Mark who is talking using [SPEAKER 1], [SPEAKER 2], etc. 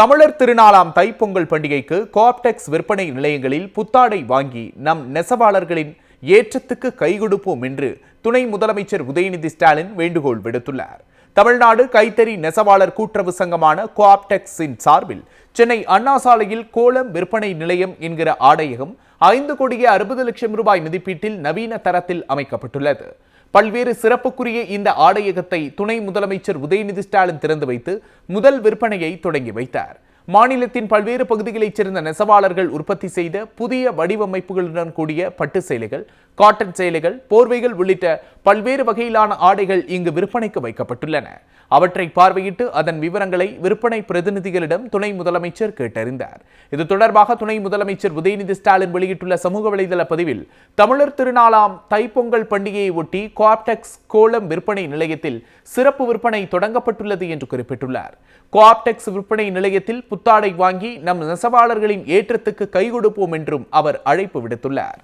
[SPEAKER 1] தமிழர் திருநாளாம் தைப்பொங்கல் பண்டிகைக்கு கோஆப்டெக்ஸ் விற்பனை நிலையங்களில் புத்தாடை வாங்கி நம் நெசவாளர்களின் ஏற்றத்துக்கு கைகொடுப்போம் என்று துணை முதலமைச்சர் உதயநிதி ஸ்டாலின் வேண்டுகோள் விடுத்துள்ளார். தமிழ்நாடு கைத்தறி நெசவாளர் கூட்டுறவு சங்கமான கோஆப்டெக்ஸின் சார்பில் சென்னை அண்ணா சாலையில் கோலம் விற்பனை நிலையம் என்கிற ஆடையகம் ஐந்து கோடியே அறுபது லட்சம் ரூபாய் மதிப்பீட்டில் நவீன தரத்தில் அமைக்கப்பட்டுள்ளது. பல்வேறு சிறப்புக்குரிய இந்த ஆடையகத்தை துணை முதலமைச்சர் உதயநிதி ஸ்டாலின் திறந்து வைத்து முதல் விற்பனையை தொடங்கி வைத்தார். மாநிலத்தின் பல்வேறு பகுதிகளைச் சேர்ந்த நெசவாளர்கள் உற்பத்தி செய்த புதிய வடிவமைப்புகளுடன் கூடிய பட்டு சேலைகள் காட்டன் சேலைகள் போர்வைகள் உள்ளிட்ட பல்வேறு வகையிலான ஆடைகள் இங்கு விற்பனைக்கு வைக்கப்பட்டுள்ளன. அவற்றை பார்வையிட்டு அதன் விவரங்களை விற்பனை பிரதிநிதிகளிடம் துணை முதலமைச்சர் கேட்டறிந்தார். இது தொடர்பாக துணை முதலமைச்சர் உதயநிதி ஸ்டாலின் வெளியிட்டுள்ள சமூக வலைதள பதிவில் தமிழர் திருநாளாம் தைப்பொங்கல் பண்டிகையை ஒட்டி கோஆப்டெக்ஸ் கோலம் விற்பனை நிலையத்தில் சிறப்பு விற்பனை தொடங்கப்பட்டுள்ளது என்று குறிப்பிட்டுள்ளார். கோஆப்டெக்ஸ் விற்பனை நிலையத்தில் புத்தாடை வாங்கி நம் நெசவாளர்களின் ஏற்றத்துக்கு கை கொடுப்போம் என்றும் அவர் அழைப்பு விடுத்துள்ளார்.